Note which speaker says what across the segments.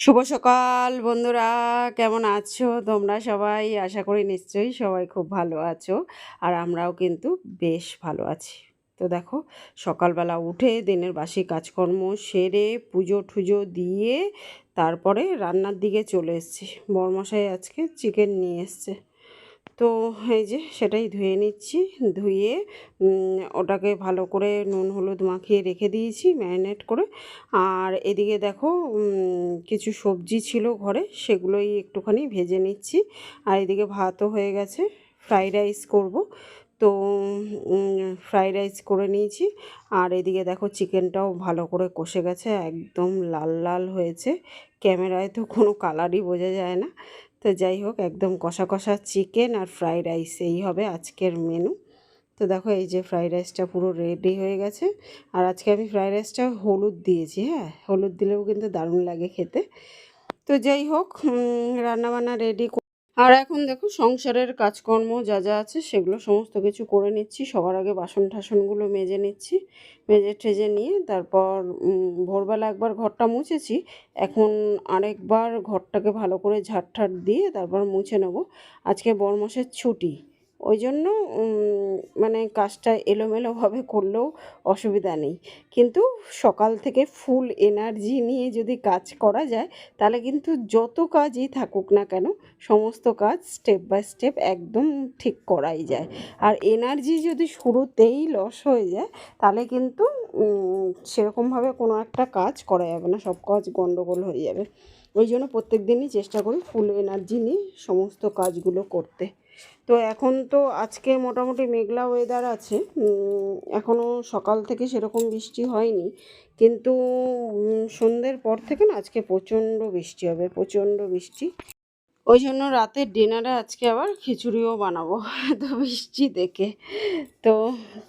Speaker 1: শুভ সকাল বন্ধুরা, কেমন আছো? তোমরা সবাই? আশা করি নিশ্চয়ই সবাই খুব ভালো আছো আর আমরাও কিন্তু বেশ ভালো আছি। তো দেখো, সকালবেলা উঠে দিনের বাসি কাজকর্ম সেরে পুজো ঠুজো দিয়ে তারপরে রান্নার দিকে চলে এসছি। বরমশাই আজকে চিকেন নিয়ে এসছে। তো এই যে সেটাই ধুয়ে নিচ্ছি। ধুয়ে ওটাকে ভালো করে নুন হলুদ মাখিয়ে রেখে দিয়েছি ম্যারিনেট করে। আর এদিকে দেখো কিছু সবজি ছিল ঘরে, সেগুলোই একটুখানি ভেজে নিচ্ছি। আর এদিকে ভাতও হয়ে গেছে, ফ্রাইড রাইস করব। তো ফ্রাইড রাইস করে নিয়েছি। আর এদিকে দেখো চিকেনটাও ভালো করে কষে গেছে, একদম লাল লাল হয়েছে। ক্যামেরায় তো কোনো কালারই বোঝা যায় না। তো যাই হোক, একদম কষা কষা চিকেন আর ফ্রাইড রাইস এই হবে আজকের মেনু তো দেখো, এই যে ফ্রাইড রাইসটা পুরো রেডি হয়ে গেছে। আর আজকে আমি ফ্রাইড রাইসটা হলুদ দিয়েছি হ্যাঁ? হলুদ দিলেও কিন্তু দারুণ লাগে খেতে। তো যাই হোক রান্নাবান্না রেডি আর এখন দেখো সংসারের কাজকর্ম যা যা আছে সেগুলো সমস্ত কিছু করে নিচ্ছি। সবার আগে বাসন ঠাসনগুলো মেজে নিচ্ছি, মেজে ঠেজে নিয়ে তারপর ভোরবেলা একবার ঘরটা মুছেছি। এখন আরেকবার ঘরটাকে ভালো করে ঝাড় ঠাট দিয়ে তারপর মুছে নেব। আজকে বরমাসের ছুটি। ওই জন্য মানে কাজটা এলোমেলোভাবে করলেও অসুবিধা নেই। কিন্তু সকাল থেকে ফুল এনার্জি নিয়ে যদি কাজ করা যায়, তাহলে কিন্তু যত কাজই থাকুক না কেন, সমস্ত কাজ স্টেপ বাই স্টেপ একদম ঠিক করাই যায়। আর এনার্জি যদি শুরুতেই লস হয়ে যায়, তাহলে কিন্তু সেরকমভাবে কোনো একটা কাজ করা যাবে না, সব কাজ গন্ডগোল হয়ে যাবে। ওই জন্য প্রত্যেক দিনই চেষ্টা করি ফুল এনার্জি নিয়ে সমস্ত কাজগুলো করতে। তো এখন তো আজকে মোটামুটি মেঘলা ওয়েদার আছে। এখনও সকাল থেকে সেরকম বৃষ্টি হয়নি। কিন্তু সন্ধ্যের পর থেকে না আজকে প্রচণ্ড বৃষ্টি হবে, প্রচণ্ড বৃষ্টি। ওই জন্য রাতের ডিনারে আজকে আবার খিচুড়িও বানাবো, তো বৃষ্টি দেখে। তো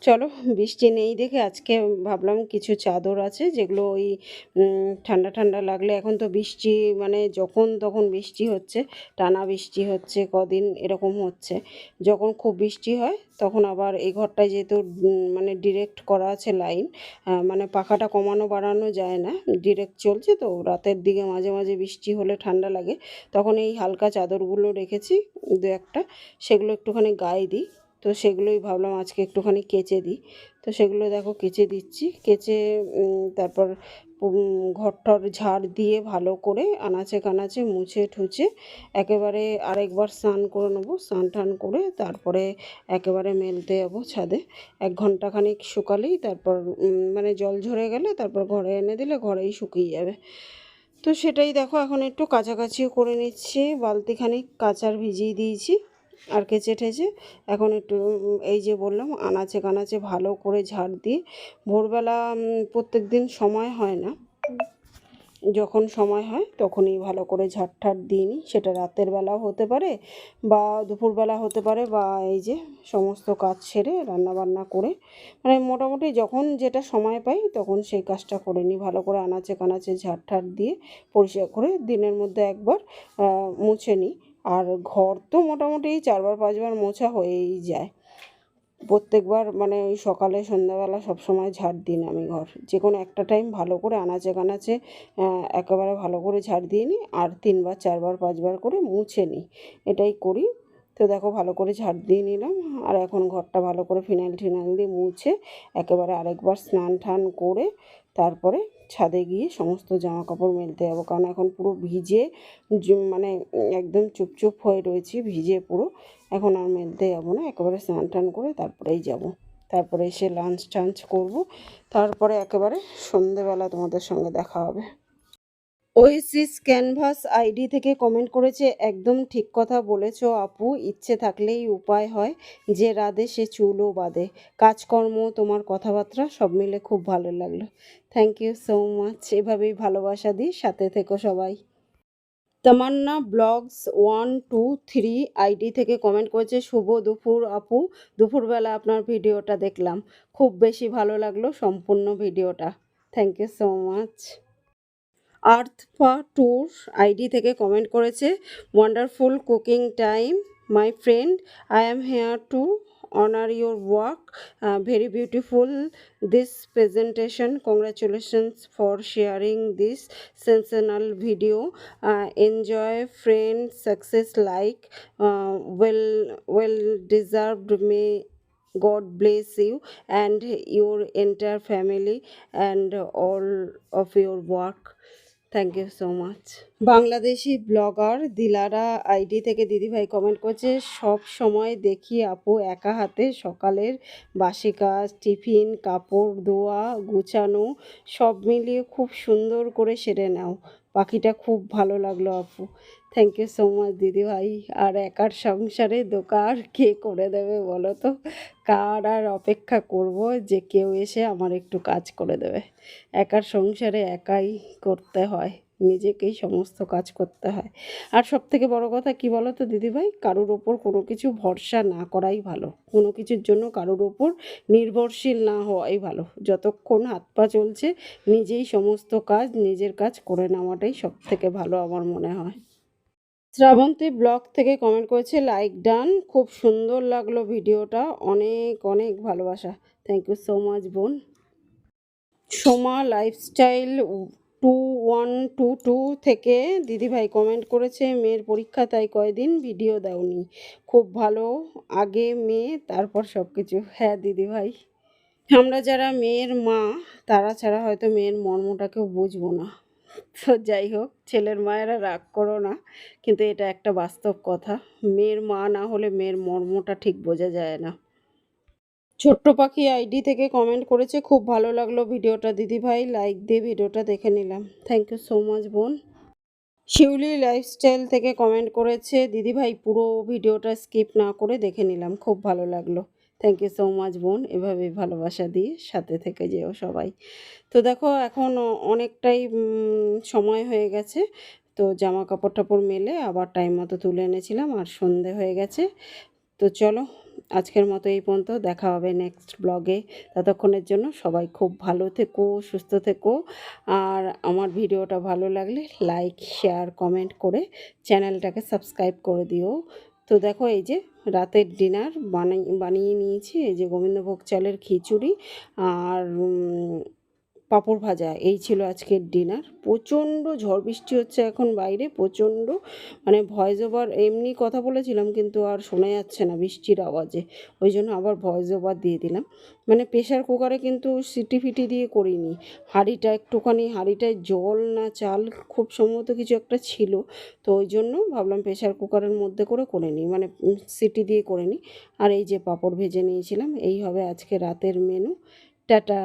Speaker 1: চলো, বৃষ্টি নেই দেখে আজকে ভাবলাম কিছু চাদর আছে, যেগুলো ওই ঠান্ডা ঠান্ডা লাগলে এখন তো বৃষ্টি মানে যখন তখন বৃষ্টি হচ্ছে, টানা বৃষ্টি হচ্ছে, কদিন এরকম হচ্ছে। যখন খুব বৃষ্টি হয় তখন আবার এই ঘরটায় যেহেতু মানে ডিরেক্ট করা আছে লাইন মানে পাখাটা কমানো বাড়ানো যায় না ডিরেক্ট চলছে তো রাতের দিকে মাঝে মাঝে বৃষ্টি হলে ঠান্ডা লাগে, তখন এই হালকা চাদরগুলো রেখেছি দু একটা, সেগুলো একটুখানি গায়ে দিই, তো সেগুলোই ভাবলাম আজকে একটুখানি কেচে দিই, তো সেগুলো দেখো কেচে দিচ্ছি, কেচে তারপর উম, ঘর টর ঝাড় দিয়ে ভালো করে আনাচে কানাচে মুছে ঠুচে একেবারে আরেকবার স্নান করে নেব স্নান টান করে তারপরে একেবারে মেলতে যাব ছাদে। এক ঘন্টাখানিক শুকালেই তারপর মানে জল ঝরে গেলে তারপর ঘরে এনে দিলে ঘরেই শুকিয়ে যাবে। তো সেটাই দেখো এখন একটু কাছাকাছিও করে নিচ্ছি বালতিখানি কাঁচার ভিজিয়ে দিয়েছি। আর কেচে ঠেচে এখন একটু এই যে বললাম, আনাচে কানাচে ভালো করে ঝাড় দিয়ে ভোরবেলা প্রত্যেক দিন সময় হয় না। যখন সময় হয় তখনই ভালো করে ঝাড় ঠাট দিয়ে নিই। সেটা রাতের বেলাও হতে পারে বা দুপুরবেলা হতে পারে বা এই যে সমস্ত কাজ সেরে রান্না বান্না করে। মানে মোটামুটি যখন যেটা সময় পাই তখন সেই কাজটা করে নিই। ভালো করে আনাচে কানাচে ঝাড় ঠাট দিয়ে পরিষ্কার করে দিনের মধ্যে একবার মুছে নিই। আর ঘর তো মোটামুটি চারবার, পাঁচবার মোছা হয়েই যায়। প্রত্যেকবার মানে ওই সকালে, সন্ধ্যাবেলা সবসময় ঝাড় দিই না আমি ঘর। যে কোনো একটা টাইম ভালো করে আনাচে কানাচে একেবারে ভালো করে ঝাড় দিয়ে নিই আর তিনবার, চারবার, পাঁচবার করে মুছে নিই। এটাই করি। তো দেখো ভালো করে ঝাড় দিয়ে নিলাম আর এখন ঘরটা ভালো করে ফিনাইল টিনাইল দিয়ে মুছে একেবারে আরেকবার স্নান টান করে তারপরে ছাদে গিয়ে সমস্ত জামা কাপড় মেলতে যাব। কারণ এখন পুরো ভিজে মানে একদম চুপচুপ হয়ে রয়েছি, ভিজে পুরো। এখন আর মেলতে যাব না, একেবারে স্নান টান করে তারপরেই যাব। তারপরে এসে লাঞ্চ টাঞ্চ করব। তারপরে একেবারে সন্ধেবেলা তোমাদের সঙ্গে দেখা হবে। ওয়েসিস ক্যানভাস আইডি থেকে কমেন্ট করেছে, একদম ঠিক কথা বলেছ আপু, ইচ্ছে থাকলেই উপায় হয় যে রাধে সে চুলও বাঁধে। কাজকর্ম, তোমার কথাবার্তা সব মিলে খুব ভালো লাগল। থ্যাংক ইউ সো মাচ এভাবেই ভালোবাসা দিই, সাথে থেকো সবাই। Tamanna blogs one, two, three ID থেকে কমেন্ট করেছে, শুভ দুপুর আপু, দুপুরবেলা আপনার ভিডিওটা দেখলাম। খুব বেশি ভালো লাগল সম্পূর্ণ ভিডিওটা। Thank you so much earth ফা ট্যুর আইডি থেকে কমেন্ট করেছে wonderful cooking time my friend I am here to honour your work very beautiful this presentation congratulations for sharing this sensational video enjoy friend success like well well deserved may God bless you and your entire family and all of your work thank you so much Bangladeshi blogger Dilara ID থেকে দিদিভাই comment করছে, সব সময় দেখি আপু একা হাতে সকালের বাসি কাজ, টিফিন, কাপড় ধোয়া গুছানো, সব মিলিয়ে খুব সুন্দর করে সেরে নাও। পাখিটা খুব ভালো লাগল আপু। থ্যাংক ইউ সো মাচ দিদিভাই আর একার সংসারে দোকান কে করে দেবে বলো তো? কার আর অপেক্ষা করব যে কেউ এসে আমার একটু কাজ করে দেবে। একার সংসারে একাই করতে হয়, নিজেকেই সমস্ত কাজ করতে হয়। আর সব থেকে বড় কথা কি বলো তো দিদিভাই কারোর ওপর কোনো কিছু ভরসা না করাই ভালো। কোনো কিছুর জন্য কারোর ওপর নির্ভরশীল না হওয়াই ভালো। যতক্ষণ হাত পা চলছে, নিজেই সমস্ত কাজ, নিজের কাজ করে নেওয়াটাই সব থেকে ভালো আমার মনে হয়। শ্রাবন্তী ব্লগ থেকে কমেন্ট করেছে লাইক ডান খুব সুন্দর লাগল ভিডিওটা। অনেক অনেক ভালোবাসা। থ্যাংক ইউ সো মাচ বোন। Soma lifestyle two one two two থেকে দিদিভাই কমেন্ট করেছে, মেয়ের পরীক্ষা তাই কয়দিন? ভিডিও দাওনি। খুব ভালো। আগে মেয়ে, তারপর সব কিছু হ্যাঁ দিদিভাই। আমরা যারা মেয়ের মা, তারা ছাড়া হয়তো মেয়ের মর্মটাকেও বুঝব না। তো যাই হোক, ছেলের মায়েরা রাগ করো না। কিন্তু এটা একটা বাস্তব কথা। মেয়ের মা না হলে মেয়ের মর্মটা ঠিক বোঝা যায় না। ছোট্ট পাখি আইডি থেকে কমেন্ট করেছে, খুব ভালো লাগল ভিডিওটা। দিদি ভাই লাইক দিয়ে ভিডিওটা দেখে নিলাম। থ্যাংক ইউ সো মাচ বোন। শিউলি লাইফস্টাইল থেকে কমেন্ট করেছে। দিদি ভাই, পুরো ভিডিওটা স্কিপ না করে দেখে নিলাম। খুব ভালো লাগল। থ্যাংক ইউ সো মাচ বোন। এভাবে ভালোবাসা দিয়ে সাথে থেকে যেও সবাই। তো দেখো, এখন অনেকটাই সময় হয়ে গেছে। তো জামা কাপড় টাপড় মেলে আবার টাইম মতো তুলে এনেছিলাম আর সন্ধে হয়ে গেছে। তো চলো, আজকের মতো এই পর্যন্ত। দেখা হবে নেক্সট ব্লগে ততক্ষণের জন্য সবাই খুব ভালো থেকো, সুস্থ থেকো। আর আমার ভিডিওটা ভালো লাগলে লাইক শেয়ার কমেন্ট করে চ্যানেলটাকে সাবস্ক্রাইব করে দিও। তো দেখো এই যে রাতের ডিনার বানাই, বানিয়ে নিয়েছি। এই যে গোবিন্দভোগ চালের খিচুড়ি আর পাঁপড় ভাজা, এই ছিল আজকের ডিনার প্রচণ্ড ঝড় বৃষ্টি হচ্ছে এখন বাইরে, প্রচণ্ড। মানে ভয়েস ওভার এমনি কথা বলেছিলাম কিন্তু আর শোনা যাচ্ছে না বৃষ্টির আওয়াজে। ওই জন্য আবার ভয়েস ওভার দিয়ে দিলাম। মানে প্রেশার কুকারে কিন্তু সিটি ফিটি দিয়ে করিনি। হাঁড়িটা একটুখানি, হাঁড়িটায় জল না চাল খুব সম্ভবত কিছু একটা ছিল। তো ওই জন্য ভাবলাম প্রেশার কুকারের মধ্যে করে করে নিই। মানে সিটি দিয়ে করে নিই। আর এই যে পাঁপড় ভেজে নিয়েছিলাম, এই হবে আজকে রাতের মেনু টাটা।